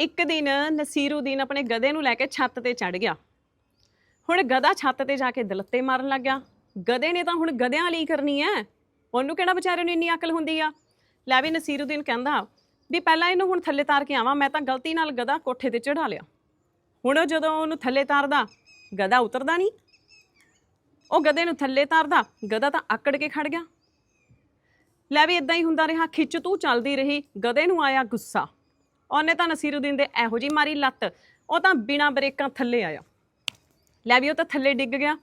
ਇੱਕ ਦਿਨ ਨਸੀਰੂਦੀਨ ਆਪਣੇ ਗਧੇ ਨੂੰ ਲੈ ਕੇ ਛੱਤ ਤੇ ਚੜ ਗਿਆ। ਹੁਣ ਗਧਾ ਛੱਤ ਤੇ ਜਾ ਕੇ ਦਲੱਤੇ ਮਾਰਨ ਲੱਗ ਗਿਆ। ਗਧੇ ਨੇ ਤਾਂ ਹੁਣ ਗਧਿਆਂ ਲਈ ਕਰਨੀ ਐ ਉਹਨੂੰ ਕਿਹੜਾ ਵਿਚਾਰੇ ਨੂੰ ਇੰਨੀ ਅਕਲ ਹੁੰਦੀ ਆ? ਲੈ ਵੀ ਨਸੀਰੂਦੀਨ ਕਹਿੰਦਾ ਵੀ ਪਹਿਲਾਂ ਇਹਨੂੰ ਹੁਣ ਥੱਲੇ ਤਾਰ ਕੇ ਆਵਾਂ, ਮੈਂ ਤਾਂ ਗਲਤੀ ਨਾਲ ਗਧਾ ਕੋਠੇ ਤੇ ਚੜਾ ਲਿਆ। ਹੁਣ ਉਹ ਜਦੋਂ ਉਹਨੂੰ ਥੱਲੇ ਤਾਰਦਾ, ਗਧਾ ਉਤਰਦਾ ਨਹੀਂ। ਉਹ ਗਧੇ ਨੂੰ ਥੱਲੇ ਤਾਰਦਾ, ਗਧਾ ਤਾਂ ਆਕੜ ਕੇ ਖੜ ਗਿਆ। ਲੈ ਵੀ ਇਦਾਂ ਹੀ ਹੁੰਦਾ ਰਿਹਾ, ਖਿੱਚ ਤੂੰ, ਚੱਲਦੀ ਰਹੀ। ਗਧੇ ਨੂੰ ਆਇਆ ਗੁੱਸਾ। ਉਹਨੇ ਤਾਂ ਨਸੀਰੂਦੀਨ ਦੇ ਇਹੋ ਜੀ ਮਾਰੀ ਲੱਤ, ਉਹ ਤਾਂ ਬਿਨਾਂ ਬ੍ਰੇਕਾਂ ਥੱਲੇ ਆਇਆ। ਲੈ ਵੀ ਉਹ ਤਾਂ ਥੱਲੇ ਡਿੱਗ ਗਿਆ।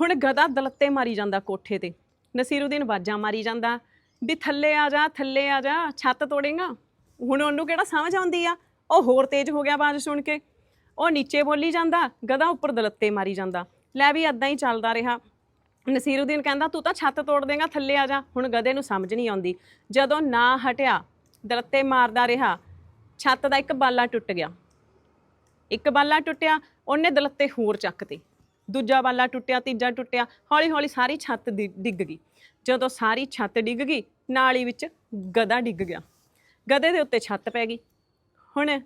ਹੁਣ ਗਧਾ ਦਲੱਤੇ ਮਾਰੀ ਜਾਂਦਾ ਕੋਠੇ ਤੇ। ਨਸੀਰੂਦੀਨ ਵਾਜਾਂ ਮਾਰੀ ਜਾਂਦਾ, ਵੀ ਥੱਲੇ ਆ ਜਾ, ਥੱਲੇ ਆ ਜਾ, ਛੱਤ ਤੋੜੇਗਾ। ਹੁਣ ਉਹਨੂੰ ਕਿਹੜਾ ਸਮਝ ਆਉਂਦੀ ਆ? ਉਹ ਹੋਰ ਤੇਜ਼ ਹੋ ਗਿਆ ਆਵਾਜ਼ ਸੁਣ ਕੇ। ਉਹ ਨੀਚੇ ਬੋਲੀ ਜਾਂਦਾ, ਗਧਾ ਉੱਪਰ ਦਲੱਤੇ ਮਾਰੀ ਜਾਂਦਾ। ਲੈ ਵੀ ਇਦਾਂ ਹੀ ਚੱਲਦਾ ਰਿਹਾ। ਨਸੀਰੂਦੀਨ ਕਹਿੰਦਾ, ਤੂੰ ਤਾਂ ਛੱਤ ਤੋੜ ਦੇਗਾ, ਥੱਲੇ ਆ ਜਾ। ਹੁਣ ਗਧੇ ਨੂੰ ਸਮਝ ਨਹੀਂ ਆਉਂਦੀ। ਜਦੋਂ ਨਾ ਹਟਿਆ, ਦਲੱਤੇ ਮਾਰਦਾ ਰਿਹਾ ਛੱਤ ਦਾ ਇੱਕ ਬਾਲਾ ਟੁੱਟ ਗਿਆ। ਇੱਕ ਬਾਲਾ ਟੁੱਟਿਆ, ਉਹਨੇ ਦਲੱਤੇ ਹੋਰ ਚੱਕਤੇ। ਦੂਜਾ ਬਾਲਾ ਟੁੱਟਿਆ, ਤੀਜਾ ਟੁੱਟਿਆ ਹੌਲੀ ਹੌਲੀ ਸਾਰੀ ਛੱਤ ਡਿ- ਡਿੱਗ ਗਈ। ਜਦੋਂ ਸਾਰੀ ਛੱਤ ਡਿੱਗ ਗਈ, ਨਾਲੀ ਵਿੱਚ ਗਧਾ ਡਿੱਗ ਗਿਆ। ਗਧੇ ਦੇ ਉੱਤੇ ਛੱਤ ਪੈ ਗਈ। ਹੁਣ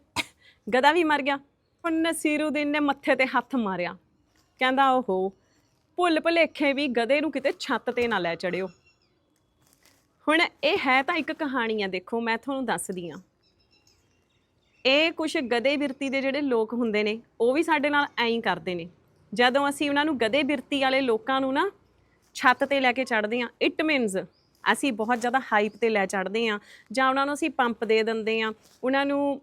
ਗਧਾ ਵੀ ਮਰ ਗਿਆ। ਹੁਣ ਨਸੀਰੂਦੀਨ ਨੇ ਮੱਥੇ ਤੇ ਹੱਥ ਮਾਰਿਆ। ਕਹਿੰਦਾ, ਓਹੋ ਭੁੱਲ ਭੁਲੇਖੇ ਵੀ ਗਧੇ ਨੂੰ ਕਿਤੇ ਛੱਤ ਤੇ ਨਾ ਲੈ ਚੜਿਓ। ਹੁਣ ਇਹ ਹੈ ਤਾਂ ਇੱਕ ਕਹਾਣੀ ਆ, ਦੇਖੋ, ਮੈਂ ਤੁਹਾਨੂੰ ਦੱਸਦੀ ਆ। ਇਹ ਕੁਝ ਗਧੇ ਬਿਰਤੀ ਦੇ ਜਿਹੜੇ ਲੋਕ ਹੁੰਦੇ ਨੇ, ਉਹ ਵੀ ਸਾਡੇ ਨਾਲ ਐਂ ਹੀ ਕਰਦੇ ਨੇ। ਜਦੋਂ ਅਸੀਂ ਉਹਨਾਂ ਨੂੰ ਗਧੇ ਬਿਰਤੀ ਵਾਲੇ ਲੋਕਾਂ ਨੂੰ ਨਾ ਛੱਤ ਤੇ ਲੈ ਕੇ ਚੜਦੇ ਆ ਇਟ ਮੀਨਸ ਅਸੀਂ ਬਹੁਤ ਜ਼ਿਆਦਾ ਹਾਈਪ ਤੇ ਲੈ ਚੜਦੇ ਆ ਜਾਂ ਉਹਨਾਂ ਨੂੰ ਅਸੀਂ ਪੰਪ ਦੇ ਦਿੰਦੇ ਆ ਉਹਨਾਂ ਨੂੰ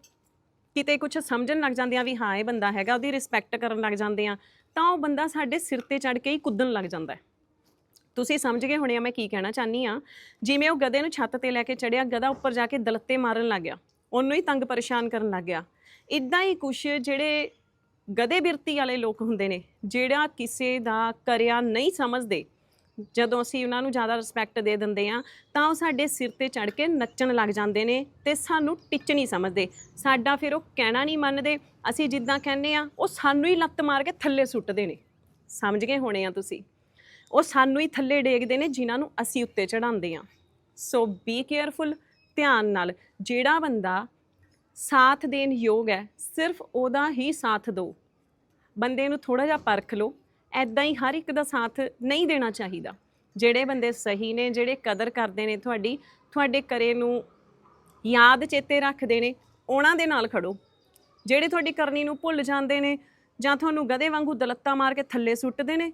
ਕਿਤੇ ਕੁਝ ਸਮਝਣ ਲੱਗ ਜਾਂਦੇ ਆ ਵੀ ਹਾਂ, ਇਹ ਬੰਦਾ ਹੈਗਾ, ਉਹਦੀ ਰਿਸਪੈਕਟ ਕਰਨ ਲੱਗ ਜਾਂਦੇ ਆ ਤਾਂ ਉਹ ਬੰਦਾ ਸਾਡੇ ਸਿਰ ਤੇ ਚੜ ਕੇ ਹੀ ਕੁੱਦਣ ਲੱਗ ਜਾਂਦਾ ਹੈ। ਤੁਸੀਂ ਸਮਝ ਗਏ ਹੋਣੇ ਆ ਮੈਂ ਕੀ ਕਹਿਣਾ ਚਾਹਨੀ ਆ ਜਿਵੇਂ ਉਹ ਗਧੇ ਨੂੰ ਛੱਤ ਤੇ ਲੈ ਕੇ ਚੜਿਆ ਗਧਾ ਉੱਪਰ ਜਾ ਕੇ ਦਲੱਤੇ ਮਾਰਨ ਲੱਗ ਗਿਆ। ਉਹਨੂੰ ਹੀ ਤੰਗ ਪਰੇਸ਼ਾਨ ਕਰਨ ਲੱਗ ਗਿਆ। ਇਦਾਂ ਹੀ ਕੁਝ ਜਿਹੜੇ ਗਧੇ ਬਿਰਤੀ ਵਾਲੇ ਲੋਕ ਹੁੰਦੇ ਨੇ, ਜਿਹੜਾ ਕਿਸੇ ਦਾ ਕਰਿਆ ਨਹੀਂ ਸਮਝਦੇ, ਜਦੋਂ ਅਸੀਂ ਉਹਨਾਂ ਨੂੰ ਜ਼ਿਆਦਾ ਰਿਸਪੈਕਟ ਦੇ ਦਿੰਦੇ ਆ ਤਾਂ ਉਹ ਸਾਡੇ ਸਿਰ ਤੇ ਚੜ ਕੇ ਨੱਚਣ ਲੱਗ ਜਾਂਦੇ ਨੇ ਤੇ ਸਾਨੂੰ ਟਿੱਚ ਨਹੀਂ ਸਮਝਦੇ। ਸਾਡਾ ਫਿਰ ਉਹ ਕਹਿਣਾ ਨਹੀਂ ਮੰਨਦੇ, ਅਸੀਂ ਜਿੱਦਾਂ ਕਹਿੰਦੇ ਆ ਉਹ ਸਾਨੂੰ ਹੀ ਲੱਤ ਮਾਰ ਕੇ ਥੱਲੇ ਸੁੱਟਦੇ ਨੇ। ਸਮਝ ਗਏ ਹੋਣੇ ਆ ਤੁਸੀਂ? ਉਹ ਸਾਨੂੰ ਹੀ ਥੱਲੇ ਡੇਗਦੇ ਨੇ, ਜਿਨ੍ਹਾਂ ਨੂੰ ਅਸੀਂ ਉੱਤੇ ਚੜਾਉਂਦੇ ਆ ਸੋ ਬੀ ਕੇਅਰਫੁਲ ਧਿਆਨ ਨਾਲ, ਜਿਹੜਾ ਬੰਦਾ ਸਾਥ ਦੇਣ ਯੋਗ ਹੈ, ਸਿਰਫ ਉਹਦਾ ਹੀ ਸਾਥ ਦਿਓ। ਬੰਦੇ ਨੂੰ ਥੋੜਾ ਜਿਹਾ ਪਰਖ ਲਓ ਐਦਾਂ ਹੀ ਹਰ ਇੱਕ ਦਾ ਸਾਥ ਨਹੀਂ ਦੇਣਾ ਚਾਹੀਦਾ। ਜਿਹੜੇ ਬੰਦੇ ਸਹੀ ਨੇ, ਜਿਹੜੇ ਕਦਰ ਕਰਦੇ ਨੇ ਤੁਹਾਡੀ, ਤੁਹਾਡੇ ਕਰੇ ਨੂੰ ਯਾਦ ਚੇਤੇ ਰੱਖਦੇ ਨੇ, ਉਹਨਾਂ ਦੇ ਨਾਲ ਖੜੋ। ਜਿਹੜੇ ਤੁਹਾਡੀ ਕਰਨੀ ਨੂੰ ਭੁੱਲ ਜਾਂਦੇ ਨੇ ਜਾਂ ਤੁਹਾਨੂੰ ਗਧੇ ਵਾਂਗੂ ਦਲੱਤਾ ਮਾਰ ਕੇ ਥੱਲੇ ਸੁੱਟਦੇ ਨੇ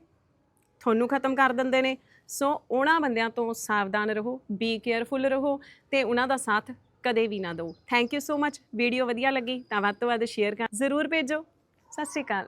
ਤੁਹਾਨੂੰ ਖਤਮ ਕਰ ਦਿੰਦੇ ਨੇ। ਸੋ ਉਹਨਾਂ ਬੰਦਿਆਂ ਤੋਂ ਸਾਵਧਾਨ ਰਹੋ ਬੀ ਕੇਅਰਫੁਲ ਰਹੋ ਤੇ ਉਹਨਾਂ ਦਾ ਸਾਥ ਕਦੇ ਵੀ ਨਾ ਦਿਓ। Thank you so much video ਵਧੀਆ ਲੱਗੀ ਤਾਂ ਵੱਧ ਤੋਂ ਵੱਧ ਸ਼ੇਅਰ ਕਰ ਜ਼ਰੂਰ ਭੇਜੋ। ਸਤਿ ਸ਼੍ਰੀ ਅਕਾਲ।